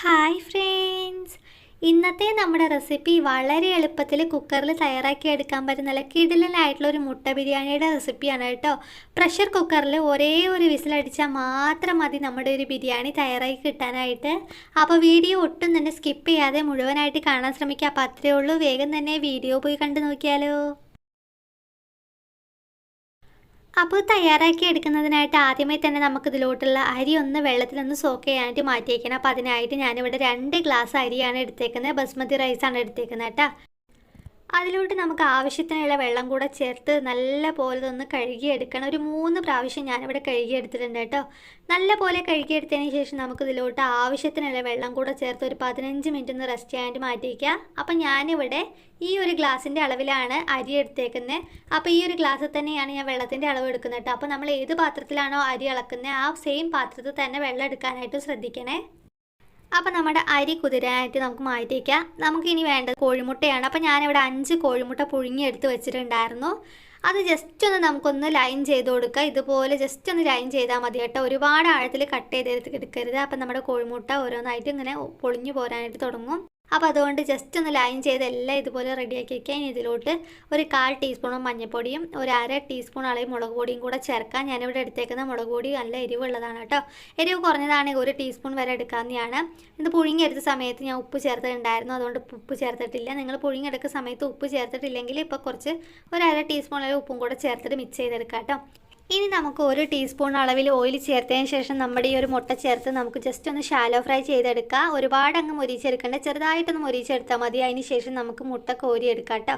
Hi friends ഇന്നത്തെ നമ്മുടെ recipe വളരെ എളുപ്പത്തിൽ കുക്കറിൽ തയ്യാറാക്കി എടുക്കാൻ പറ്റുന്ന നല്ല കിടിലനായിട്ടുള്ള ഒരു മുട്ട ബിരിയാണിയുടെ റെസിപ്പിയാണ് കേട്ടോ. പ്രഷർ കുക്കറിൽ ഒരേ ഒരു വിസിലടിച്ചാൽ മാത്രം മതി നമ്മുടെ ഒരു ബിരിയാണി തയ്യാറായി കിട്ടാനായിട്ട്. അപ്പോൾ വീഡിയോ ഒട്ടും തന്നെ സ്കിപ്പ് ചെയ്യാതെ മുഴുവനായിട്ട് കാണാൻ ശ്രമിക്കുക അപ്പോൾ അത്രയേ ഉള്ളൂ. വേഗം തന്നെ വീഡിയോ പോയി കണ്ടു നോക്കിയാലോ. അപ്പോൾ തയ്യാറാക്കി എടുക്കുന്നതിനായിട്ട് ആദ്യമായി തന്നെ നമുക്കിതിലോട്ടുള്ള അരി ഒന്ന് വെള്ളത്തിലൊന്ന് സോക്ക് ചെയ്യാനായിട്ട് മാറ്റിയേക്കണം. അപ്പോൾ അതിനായിട്ട് ഞാനിവിടെ രണ്ട് ഗ്ലാസ് അരിയാണ് എടുത്തേക്കുന്നത്. ബസ്മതി റൈസാണ് എടുത്തേക്കുന്നത് കേട്ടോ. അതിലോട്ട് നമുക്ക് ആവശ്യത്തിനുള്ള വെള്ളം കൂടെ ചേർത്ത് നല്ല പോലെ ഒന്ന് കഴുകിയെടുക്കണം. ഒരു മൂന്ന് പ്രാവശ്യം ഞാനിവിടെ കഴുകിയെടുത്തിട്ടുണ്ട് കേട്ടോ. നല്ല പോലെ കഴുകിയെടുത്തതിന് ശേഷം നമുക്ക് ഇതിലോട്ട് ആവശ്യത്തിനുള്ള വെള്ളം കൂടെ ചേർത്ത് ഒരു പതിനഞ്ച് മിനിറ്റ് ഒന്ന് റെസ്റ്റ് ചെയ്യാനായിട്ട് മാറ്റിവെക്കുക അപ്പം ഞാനിവിടെ ഈ ഒരു ഗ്ലാസിന്റെ അളവിലാണ് അരി എടുത്തേക്കുന്നത്. അപ്പോൾ ഈ ഒരു ഗ്ലാസ്സിൽ തന്നെയാണ് ഞാൻ വെള്ളത്തിന്റെ അളവ് എടുക്കുന്നത് കേട്ടോ. അപ്പോൾ നമ്മൾ ഏത് പാത്രത്തിലാണോ അരി അളക്കുന്നത് ആ സെയിം പാത്രത്തിൽ തന്നെ വെള്ളം എടുക്കാനായിട്ട് ശ്രദ്ധിക്കണേ. അപ്പോൾ നമ്മുടെ അരി കുതിരാനായിട്ട് നമുക്ക് മാറ്റി നമുക്കിനി വേണ്ടത് കോഴിമുട്ടയാണ്. അപ്പോൾ ഞാനിവിടെ അഞ്ച് കോഴിമുട്ട പുഴുങ്ങിയെടുത്ത് വെച്ചിട്ടുണ്ടായിരുന്നു. അത് ജസ്റ്റ് ഒന്ന് നമുക്കൊന്ന് ലൈൻ ചെയ്ത് കൊടുക്കുക. ഇതുപോലെ ജസ്റ്റ് ഒന്ന് ലൈൻ ചെയ്താൽ മതി കേട്ടോ. ഒരുപാട് ആഴത്തിൽ കട്ട് ചെയ്തെടുത്ത് എടുക്കരുത് അപ്പം നമ്മുടെ കോഴിമുട്ട ഓരോന്നായിട്ട് ഇങ്ങനെ പൊളിഞ്ഞു പോരാനായിട്ട് തുടങ്ങും. അപ്പോൾ അതുകൊണ്ട് ജസ്റ്റ് ഒന്ന് ലൈൻ ചെയ്ത് എല്ലാം ഇതുപോലെ റെഡിയാക്കി വയ്ക്കുക ഇനി ഇതിലോട്ട് ഒരു കാൽ ടീസ്പൂണും മഞ്ഞൾപ്പൊടിയും ഒരു അര ടീസ്പൂൺ അളവ് മുളക് പൊടിയും കൂടെ ചേർക്കാം. ഞാനിവിടെ എടുത്തേക്കുന്ന മുളക് പൊടി നല്ല എരിവുള്ളതാണ് കേട്ടോ. എരിവ് കുറഞ്ഞതാണെങ്കിൽ ഒരു ടീസ്പൂൺ വരെ എടുക്കാവുന്നതാണ്. ഇത് പുഴുങ്ങിയെടുത്ത സമയത്ത് ഞാൻ ഉപ്പ് ചേർത്തിട്ടുണ്ടായിരുന്നു. അതുകൊണ്ട് ഉപ്പ് ചേർത്തിട്ടില്ല. നിങ്ങൾ പുഴുങ്ങിയെടുക്കുന്ന സമയത്ത് ഉപ്പ് ചേർത്തിട്ടില്ലെങ്കിൽ ഇപ്പോൾ കുറച്ച് ഒരു അര ടീസ്പൂൺ അളവ് ഉപ്പും കൂടെ ചേർത്തിട്ട് മിക്സ് ചെയ്തെടുക്കാം കേട്ടോ. ഇനി നമുക്ക് ഒരു ടീസ്പൂൺ അളവിൽ ഓയിൽ ചേർത്തതിന് ശേഷം നമ്മുടെ ഈ ഒരു മുട്ട ചേർത്ത് നമുക്ക് ജസ്റ്റ് ഒന്ന് ഷാലോ ഫ്രൈ ചെയ്തെടുക്കുക ഒരുപാട് അങ്ങ് മൊരിച്ചെടുക്കേണ്ട. ചെറുതായിട്ടൊന്ന് മൊരിച്ചെടുത്താൽ മതി. അതിന് ശേഷം നമുക്ക് മുട്ട കോരിയെടുക്കാം കേട്ടോ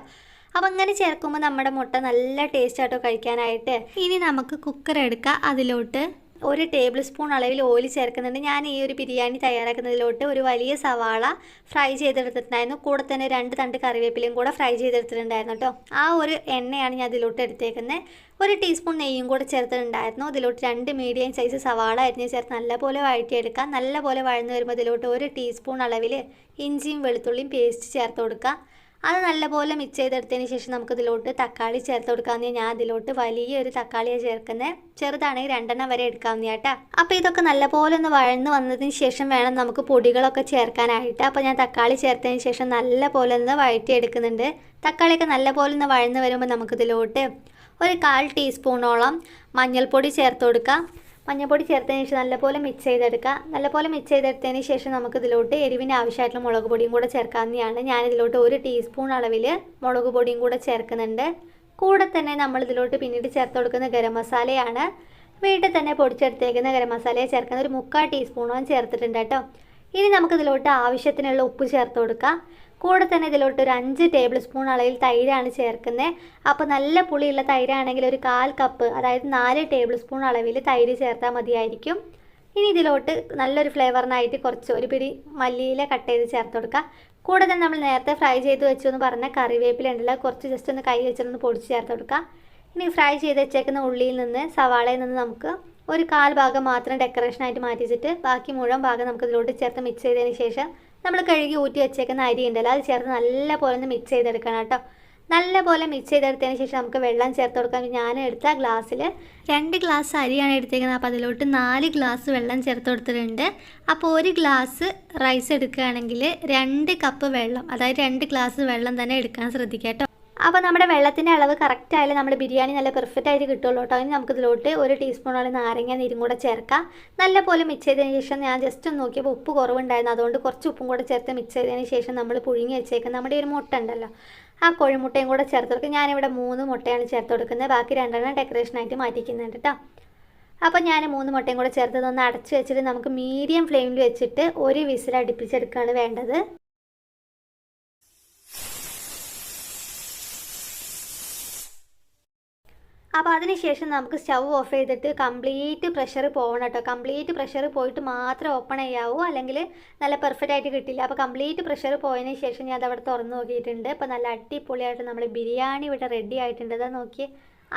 അപ്പം അങ്ങനെ ചേർക്കുമ്പോൾ നമ്മുടെ മുട്ട നല്ല ടേസ്റ്റ് ആട്ടോ കഴിക്കാനായിട്ട്. ഇനി നമുക്ക് കുക്കർ എടുക്കാം. അതിലോട്ട് ഒരു ടേബിൾ സ്പൂൺ അളവിൽ ഓയിൽ ചേർക്കുന്നുണ്ട്. ഞാൻ ഈ ഒരു ബിരിയാണി തയ്യാറാക്കുന്നതിലോട്ട് ഒരു വലിയ സവാള ഫ്രൈ ചെയ്തെടുത്തിട്ടുണ്ടായിരുന്നു. കൂടെ തന്നെ രണ്ട് തണ്ട് കറിവേപ്പിലയും കൂടെ ഫ്രൈ ചെയ്തെടുത്തിട്ടുണ്ടായിരുന്നു കേട്ടോ. ആ ഒരു എണ്ണയാണ് ഞാൻ അതിലോട്ട് എടുത്തേക്കുന്നത്. ഒരു ടീസ്പൂൺ നെയ്യും കൂടെ ചേർത്തിട്ടുണ്ടായിരുന്നു. അതിലോട്ട് രണ്ട് മീഡിയം സൈസ് സവാള അരിഞ്ഞ് ചേർത്ത് നല്ലപോലെ വഴറ്റിയെടുക്കാം. നല്ലപോലെ വഴന്ന് വരുമ്പോൾ ഇതിലോട്ട് ഒരു ടീസ്പൂൺ അളവിൽ ഇഞ്ചിയും വെളുത്തുള്ളിയും പേസ്റ്റ് ചേർത്ത് കൊടുക്കുക അത് നല്ലപോലെ മിക്സ് ചെയ്തെടുത്തതിന് ശേഷം നമുക്ക് ഇതിലോട്ട് തക്കാളി ചേർത്ത് കൊടുക്കാമെന്ന് ഞാൻ അതിലോട്ട് വലിയൊരു തക്കാളിയാണ് ചേർക്കുന്നത് ചെറുതാണെങ്കിൽ രണ്ടെണ്ണം വരെ എടുക്കാവുന്ന കേട്ടോ. അപ്പോൾ ഇതൊക്കെ നല്ലപോലെ ഒന്ന് വഴന്ന് വന്നതിന് ശേഷം വേണം നമുക്ക് പൊടികളൊക്കെ ചേർക്കാനായിട്ട്. അപ്പോൾ ഞാൻ തക്കാളി ചേർത്തതിന് ശേഷം നല്ലപോലെ ഒന്ന് വഴറ്റിയെടുക്കുന്നുണ്ട്. തക്കാളിയൊക്കെ നല്ലപോലെ ഒന്ന് വഴന്ന് വരുമ്പോൾ നമുക്കിതിലോട്ട് ഒരു കാൽ ടീസ്പൂണോളം മഞ്ഞൾപ്പൊടി ചേർത്ത് കൊടുക്കാം. മഞ്ഞൾപ്പൊടി ചേർത്തതിന് ശേഷം നല്ലപോലെ മിക്സ് ചെയ്തെടുക്കുക നല്ലപോലെ മിക്സ് ചെയ്തെടുത്തതിന് ശേഷം നമുക്ക് ഇതിലോട്ട് എരിവിന് ആവശ്യമായിട്ടുള്ള മുളക് പൊടിയും കൂടെ ചേർക്കാവുന്നതാണ്. ഞാനിതിലോട്ട് ഒരു ടീസ്പൂൺ അളവിൽ മുളക് പൊടിയും കൂടെ ചേർക്കുന്നുണ്ട്. കൂടെ തന്നെ നമ്മൾ ഇതിലോട്ട് പിന്നീട് ചേർത്ത് കൊടുക്കുന്ന ഗരം മസാലയാണ്. വീട്ടിൽ തന്നെ പൊടിച്ചെടുത്തേക്കുന്ന ഗരം മസാലയെ ചേർക്കുന്ന ഒരു മുക്കാൽ ടീസ്പൂണോളം ചേർത്തിട്ടുണ്ട് കേട്ടോ. ഇനി നമുക്കിതിലോട്ട് ആവശ്യത്തിനുള്ള ഉപ്പ് ചേർത്ത് കൊടുക്കാം. കൂടെ തന്നെ ഇതിലോട്ട് ഒരു അഞ്ച് ടേബിൾ സ്പൂൺ അളവിൽ തൈരാണ് ചേർക്കുന്നത് അപ്പോൾ നല്ല പുളിയുള്ള തൈരാണെങ്കിൽ ഒരു കാൽ കപ്പ് അതായത് നാല് ടേബിൾ സ്പൂൺ അളവിൽ തൈര് ചേർത്താൽ മതിയായിരിക്കും. ഇനി ഇതിലോട്ട് നല്ലൊരു ഫ്ലേവറിനായിട്ട് കുറച്ച് ഒരു പിടി മല്ലിയില കട്ട് ചെയ്ത് ചേർത്ത് കൊടുക്കുക കൂടെ തന്നെ നമ്മൾ നേരത്തെ ഫ്രൈ ചെയ്ത് വെച്ചു എന്ന് പറഞ്ഞ കറിവേപ്പില ഉണ്ടല്ലോ കുറച്ച് ജസ്റ്റ് ഒന്ന് കൈ വെച്ചിട്ടൊന്ന് പൊടിച്ച് ചേർത്ത് കൊടുക്കുക ഇനി ഫ്രൈ ചെയ്ത് വെച്ചേക്കുന്ന ഉള്ളിയിൽ നിന്ന് സവാളയിൽ നിന്ന് നമുക്ക് ഒരു കാൽ ഭാഗം മാത്രം ഡെക്കറേഷനായിട്ട് മാറ്റി വെച്ചിട്ട് ബാക്കി മുഴുവൻ ഭാഗം നമുക്ക് ഇതിലോട്ട് ചേർത്ത് മിക്സ് ചെയ്തതിന് ശേഷം നമ്മൾ കഴുകി ഊറ്റി വെച്ചേക്കുന്ന അരി ഉണ്ടല്ലോ അത് ചേർത്ത് നല്ല പോലെ ഒന്ന് മിക്സ് ചെയ്തെടുക്കണം കേട്ടോ. നല്ല പോലെ മിക്സ് ചെയ്തെടുത്തതിന് ശേഷം നമുക്ക് വെള്ളം ചേർത്ത് കൊടുക്കാം. ഞാൻ എടുത്ത ഗ്ലാസ്സിൽ രണ്ട് ഗ്ലാസ് അരിയാണ് എടുത്തേക്കുന്നത്. അപ്പോൾ അതിലോട്ട് നാല് ഗ്ലാസ് വെള്ളം ചേർത്ത് കൊടുത്തിട്ടുണ്ട്. അപ്പോൾ ഒരു ഗ്ലാസ് റൈസ് എടുക്കുകയാണെങ്കിൽ രണ്ട് കപ്പ് വെള്ളം അതായത് രണ്ട് ഗ്ലാസ് വെള്ളം തന്നെ എടുക്കാൻ ശ്രദ്ധിക്കുക കേട്ടോ. അപ്പോൾ നമ്മുടെ വെള്ളത്തിന്റെ അളവ് കറക്റ്റ് ആയാലും നമ്മൾ ബിരിയാണി നല്ല പെർഫെക്റ്റ് ആയിട്ട് കിട്ടുള്ളൂ കേട്ടോ. അതിന് നമുക്ക് ഇതിലോട്ട് ഒരു ടീസ്പൂണോളം നാരങ്ങ നീരും കൂടെ ചേർക്കാം. നല്ലപോലെ മിക്സ് ചെയ്തതിന് ശേഷം ഞാൻ ജസ്റ്റ് ഒന്ന് നോക്കിയപ്പോൾ ഉപ്പ് കുറവുണ്ടായിരുന്നു. അതുകൊണ്ട് കുറച്ച് ഉപ്പും കൂടെ ചേർത്ത് മിക്സ് ചെയ്തതിന് ശേഷം നമ്മൾ പുഴുങ്ങി വെച്ചേക്കാം നമ്മുടെ ഒരു മുട്ട ഉണ്ടല്ലോ. ആ കോഴിമുട്ടയും കൂടെ ചേർത്ത് കൊടുക്കുക ഞാനിവിടെ മൂന്ന് മുട്ടയാണ് ചേർത്ത് കൊടുക്കുന്നത്. ബാക്കി രണ്ടെണ്ണം ഡെക്കറേഷനായിട്ട് മാറ്റിക്കുന്നുണ്ട് കേട്ടോ. അപ്പോൾ ഞാൻ മൂന്ന് മുട്ടയും കൂടെ ചേർത്ത് ഒന്ന് അടച്ച് വെച്ചിട്ട് നമുക്ക് മീഡിയം ഫ്ലെയിമിൽ വെച്ചിട്ട് ഒരു വിസിൽ അടുപ്പിച്ചെടുക്കുകയാണ് വേണ്ടത്. അപ്പോൾ അതിനുശേഷം നമുക്ക് സ്റ്റവ് ഓഫ് ചെയ്തിട്ട് കംപ്ലീറ്റ് പ്രഷർ പോകണം കേട്ടോ. കംപ്ലീറ്റ് പ്രഷർ പോയിട്ട് മാത്രം ഓപ്പൺ ചെയ്യാവൂ. അല്ലെങ്കിൽ നല്ല പെർഫെക്റ്റ് ആയിട്ട് കിട്ടില്ല. അപ്പോൾ കംപ്ലീറ്റ് പ്രഷർ പോയതിന് ശേഷം ഞാൻ അതവിടെ തുറന്ന് നോക്കിയിട്ടുണ്ട്. അപ്പോൾ നല്ല അടിപൊളിയായിട്ട് നമ്മൾ ബിരിയാണി ഇവിടെ റെഡി ആയിട്ടുണ്ട്. അതാ നോക്കി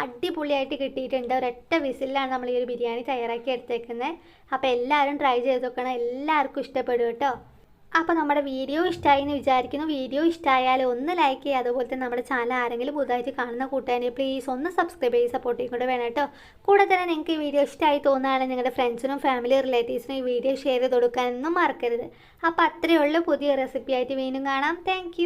അടിപൊളിയായിട്ട് കിട്ടിയിട്ടുണ്ട്. ഒരൊറ്റ വിസിലാണ് നമ്മൾ ഈ ഒരു ബിരിയാണി തയ്യാറാക്കി എടുത്തേക്കുന്നത്. അപ്പോൾ എല്ലാവരും ട്രൈ ചെയ്ത് നോക്കണം. എല്ലാവർക്കും ഇഷ്ടപ്പെടും കേട്ടോ. അപ്പോൾ നമ്മുടെ വീഡിയോ ഇഷ്ടമായി എന്ന് വിചാരിക്കുന്നു. വീഡിയോ ഇഷ്ടമായാൽ ഒന്ന് ലൈക്ക് ചെയ്യുക. അതുപോലെ തന്നെ നമ്മുടെ ചാനൽ ആരെങ്കിലും പുതുതായിട്ട് കാണുന്ന കൂട്ടുകാരെ പ്ലീസ് ഒന്ന് സബ്സ്ക്രൈബ് ചെയ്ത് സപ്പോർട്ട് ചെയ്യും കൂടെ വേണം കേട്ടോ. കൂടെ തന്നെ നിങ്ങൾക്ക് ഈ വീഡിയോ ഇഷ്ടമായി തോന്നുകയാണെങ്കിൽ നിങ്ങളുടെ ഫ്രണ്ട്സിനും ഫാമിലി റിലേറ്റീവ്സിനും ഈ വീഡിയോ ഷെയർ ചെയ്ത് കൊടുക്കാനൊന്നും മറക്കരുത്. അപ്പോൾ അത്രയേ ഉള്ളൂ പുതിയ റെസിപ്പി ആയിട്ട് വീണ്ടും കാണാം. താങ്ക്